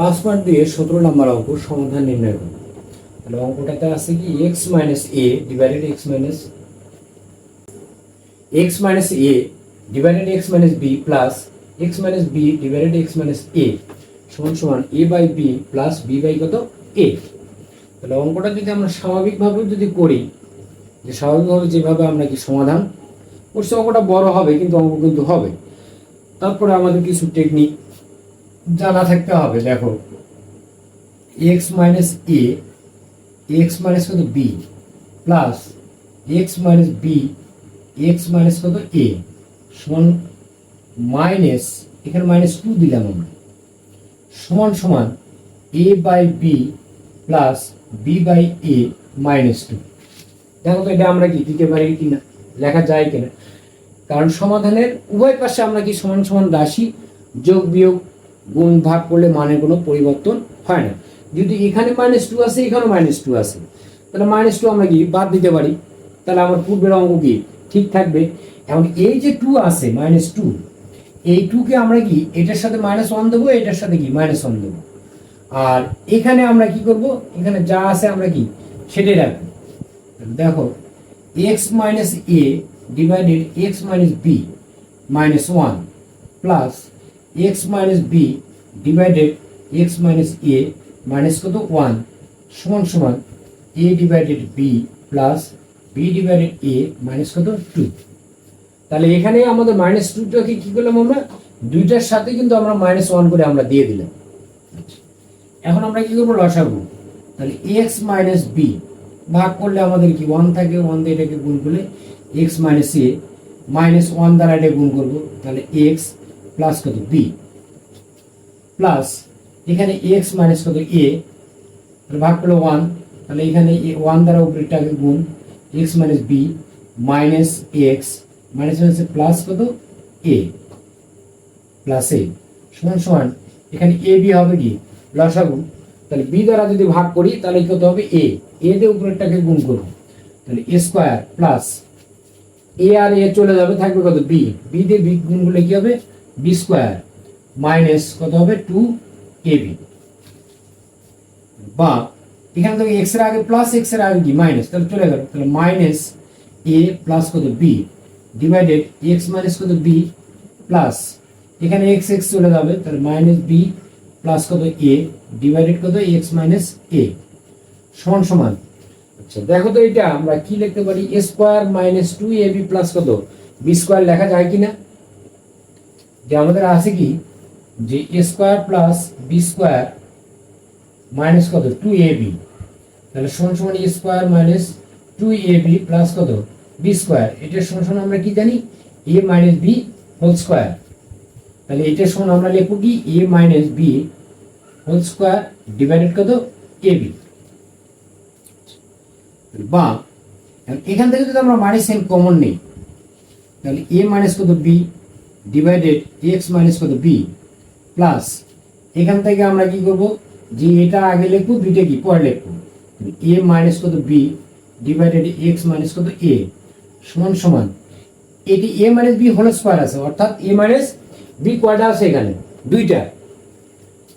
পাঁচ পয়েন্ট দিয়ে সতেরো নম্বর অঙ্ক সমাধান নির্ণয় করুন। তাহলে অঙ্কটাতে আছে কি? X minus A divided X minus X minus A divided X minus B plus X minus B divided X minus A সমান সমান A by B plus B by কত? এ তাহলে অঙ্কটা যদি আমরা স্বাভাবিকভাবে যদি করি, যে স্বাভাবিকভাবে যেভাবে আমরা কি সমাধান করছি, অঙ্কটা বড় হবে, কিন্তু অঙ্ক কিন্তু হবে। তারপরে আমাদের কিছু টেকনিক জানা থাকতে হবে, দেখো। X minus A X minus কত? B plus X minus B X minus কত? এ সমান মাইনাস এখানে মাইনাস টু দিলাম আমরা। সমান সমান A by B plus B by A minus two দেখো তো এটা আমরা কি, দিতে পারি কিনা লেখা যায় কিনা? কারণ সমাধানের উভয় পাশে আমরা কি সমান সমান রাশি যোগ বিয়োগ গুণ ভাগ করলে মানের কোনো পরিবর্তন হয় না। যদি এখানে মাইনাস টু আসে, এখানেও মাইনাস টু আসে। তাহলে মাইনাস টু আমরা কি বাদ দিতে পারি? তাহলে আমার পূর্বের অঙ্ক কি? ঠিক থাকবে। এখন এই যে টু আছে মাইনাস টু এই টুকে আমরা কি, এটার সাথে মাইনাস ওয়ান দেবো, এটার সাথে কি মাইনাস ওয়ান দেবো? আর এখানে আমরা কি করব? এখানে যা আছে আমরা কি, সেটাই রাখব। দেখো X minus A divided X minus B minus one plus X minus B divided X minus A minus কত? ওয়ান সমান সমান A divided B plus B divided A minus কত? টু তাহলে এখানে আমাদের মাইনাস টুটাকে কি করলাম আমরা? দুইটার সাথে কিন্তু আমরা মাইনাস ওয়ান করে আমরা দিয়ে দিলাম। এখন আমরা কি করব? লসাগু। তাহলে এক্স মাইনাস বি ভাগ করলে আমাদের কি? ওয়ান থাকে। ওয়ান দিয়ে এটাকে গুণ করলে X minus A minus one দ্বারা এটা গুণ করব। তাহলে এক্স প্লাস কত? বি প্লাস এখানে এক্স মাইনাস কত? এ ভাগ করলে ওয়ান তাহলে এখানে ওয়ান দ্বারা উপরেরটাকে গুণ X minus B minus X minus minus plus কত? এ প্লাস এ সমান সমান, এখানে এ বি হবে কি? লসাগু। তাহলে বি দ্বারা যদি ভাগ করি, তাহলে কত হবে? এ এ দিয়ে উপরেরটাকে গুণ করব। তাহলে এ স্কোয়ার প্লাস এ আর এ চলে যাবে, থাকবে কত? বি বি দিয়ে বি গুণ করলে কি হবে? বি স্কোয়ার মাইনাস কত হবে? টু বি বা এখানে তো এক্সের আগে প্লাস এক্সের আগে কি? মাইনাস তাহলে চলে গেল। তাহলে মাইনাস এ প্লাস কত? বি ডিভাইডেড এক্স মাইনাস কত? বি প্লাস এখানে এক্স এক্স চলে যাবে। তাহলে মাইনাস বি প্লাস কত? এ ডিভাইডেড কত? এক্স মাইনাস এ সমান সমান। আচ্ছা দেখো তো এটা আমরা কি লিখতে পারি? A square minus two A B plus কত? বি স্কোয়ার লেখা যায় কিনা? যে আমাদের আছে কি? যে A square plus B square minus কত? টু এ বি তাহলে সমান সমান A square minus two A B plus কত? বি স্কোয়ার এটার সমান সমান আমরা কি জানি? A minus B whole square তাহলে এটার সমান আমরা লিখব কি? A minus B whole square divided কত? এ বি বা এখান থেকে যদি আমরা মাইনাস সাইন কমন নেই, তাহলে এ মাইনাস কত? বি ডিভাইডেড এক্স মাইনাস কত? বি প্লাস এখান থেকে আমরা কি করব? যে এটা আগে লিখব বিটা কি? পরে লিখব। এ মাইনাস কত? বি ডিভাইডেড এক্স মাইনাস কত? এ সমান সমান। এটি A minus B whole square আছে, অর্থাৎ এ মাইনাস বি কয়টা আছে এখানে, দুইটা।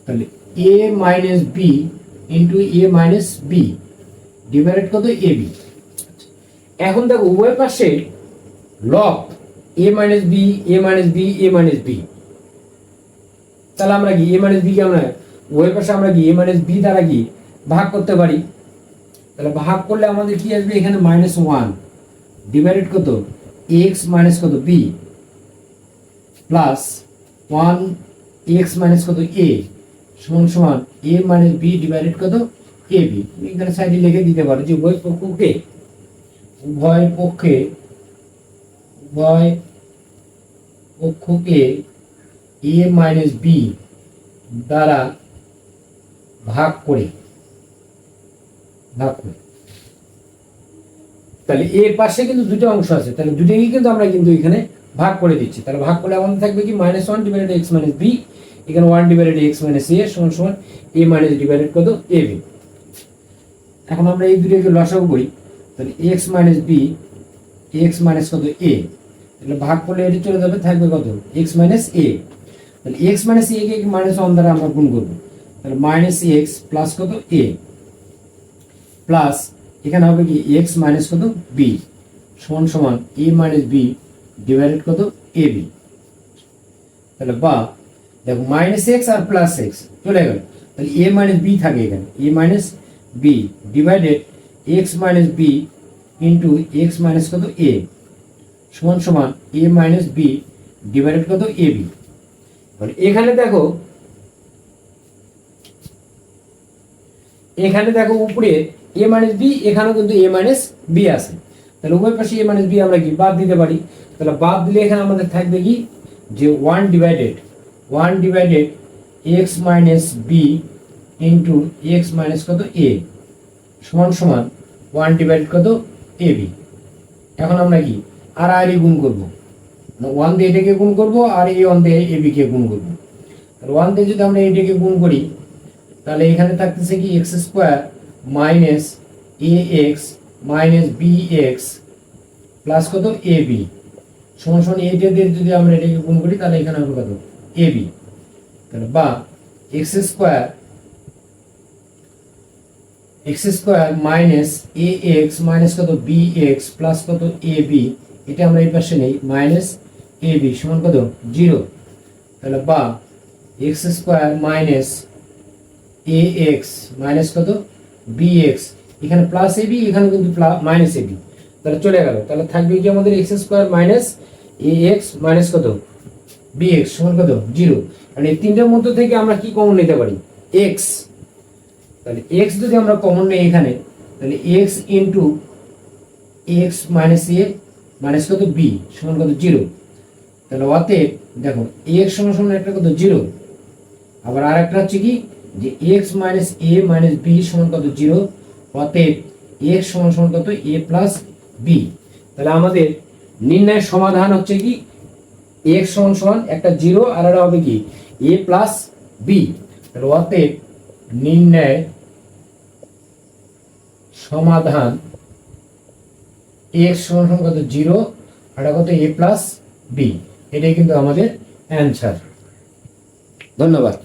তাহলে A minus B into A minus B divided কত? এ বি এখন দেখো উভয় পাশে লব A minus B A minus B A minus B তাহলে আমরা কি এ মাইনাস বি কে আমরা উভয় পাশে আমরা কি এ মাইনাস বি দ্বারা কি ভাগ করতে পারি? তাহলে ভাগ করলে আমাদের কি আসবে? এখানে মাইনাস ওয়ান ডিভাইডেড কত? এক্স মাইনাস কত? B plus one X minus কত? এ সমান সমান এ মাইনাস বি ডিভাইডেড কত? এ বি এখানে সাইডে লিখে দিতে পারো যে উভয় পক্ষকে, উভয় পক্ষে উভয় পক্ষকে এ মাইনাস বি দ্বারা ভাগ করে ভাগ করে। তাহলে এর পাশে কিন্তু দুটো অংশ আছে, তাহলে দুটোকেই কিন্তু আমরা কিন্তু এখানে ভাগ করে দিচ্ছি। তাহলে ভাগ করলে আমাদের থাকবে কি? Minus one divided X minus B, এখানে one divided X minus A সমান সমান এ মাইনাস ডিভাইডেড কত? A B. এখন আমরা এই দুটোকে লসাগু করি, তাহলে X minus B, X minus কত? এ। তাহলে ভাগ করলে এটি চলে যাবে, থাকবে কত? এক্স মাইনাস এ তাহলে এক্স মাইনাস এ কে মাইনাস ওয়ান দ্বারা আমরা গুণ করব? তাহলে মাইনাস এক্স প্লাস কত? এ প্লাস এখানে হবে কি? এক্স মাইনাস কত? বি সমান সমান এ মাইনাস বি ডিভাইডেড কত? এ বি তাহলে বা, দেখো মাইনাস এক্স আর প্লাস এক্স চলে গেল। তাহলে এ মাইনাস বি থাকে এখানে। A minus B divided X minus B into X minus কত? এ সমান সমান এ মাইনাস বি ডিভাইডেড কত এ বি এখানে দেখো এখানে দেখো উপরে এ মাইনাস বি এখানেও কিন্তু এ মাইনাস বি আছে। তাহলে উভয় পাশে এ মাইনাস বি আমরা কি? বাদ দিতে পারি। তাহলে বাদ দিলে এখানে আমাদের থাকবে কি? যে one divided one divided X minus B into X minus কত এ সমান সমান ওয়ান ডিভাইডেড কত এ বি এখন আমরা কি? আর আর ই গুণ করব। ওয়ান দিয়ে এটাকে গুণ করব আর এই ওয়ান দিয়ে এ বিকে গুণ করব। ওয়ান দিয়ে যদি আমরা এটাকে গুণ করি, তাহলে এখানে থাকতেছে কি X square minus A X minus B X plus কত? এ বি সমান সমান এইটা দিয়ে যদি আমরা এটাকে গুণ করি, তাহলে এখানে হবে কত? এ বি তাহলে বা X square X square minus A X minus কত? বি এক্স প্লাস কত? এ বি এটা আমরা এই পাশে নেই মাইনাস এ বি সমান কত? জিরো তাহলে বা X square minus A X minus কত? বি এক্স এখানে প্লাস এ বি এখানে কিন্তু মাইনাস এ বি তাহলে চলে গেল। তাহলে থাকবে কি আমাদের X square minus A X minus কত? বি এক্স সমান কত? জিরো আর এই তিনটার মধ্যে থেকে আমরা কি কমন নিতে পারি? এক্স তাহলে এক্স যদি আমরা কমন নেই এখানে, তাহলে X into X minus A minus কত বি সমান কত জিরো তাহলে অতএব, দেখো এক্স সমান সমান একটা কত জিরো আবার আর একটা হচ্ছে কি, যে X minus A minus B সমান কত জিরো অতএব এক্স সমান সমান কত এ প্লাস বি তাহলে আমাদের নির্ণয়ের সমাধান হচ্ছে কি এক্স সমান সমান একটা জিরো আর একটা হবে কি এ প্লাস বি তাহলে অতএব নির্ণয় সমাধান এক্স সমান কত? জিরো এটা কত? এ প্লাস বি এটাই কিন্তু আমাদের অ্যান্সার ধন্যবাদ।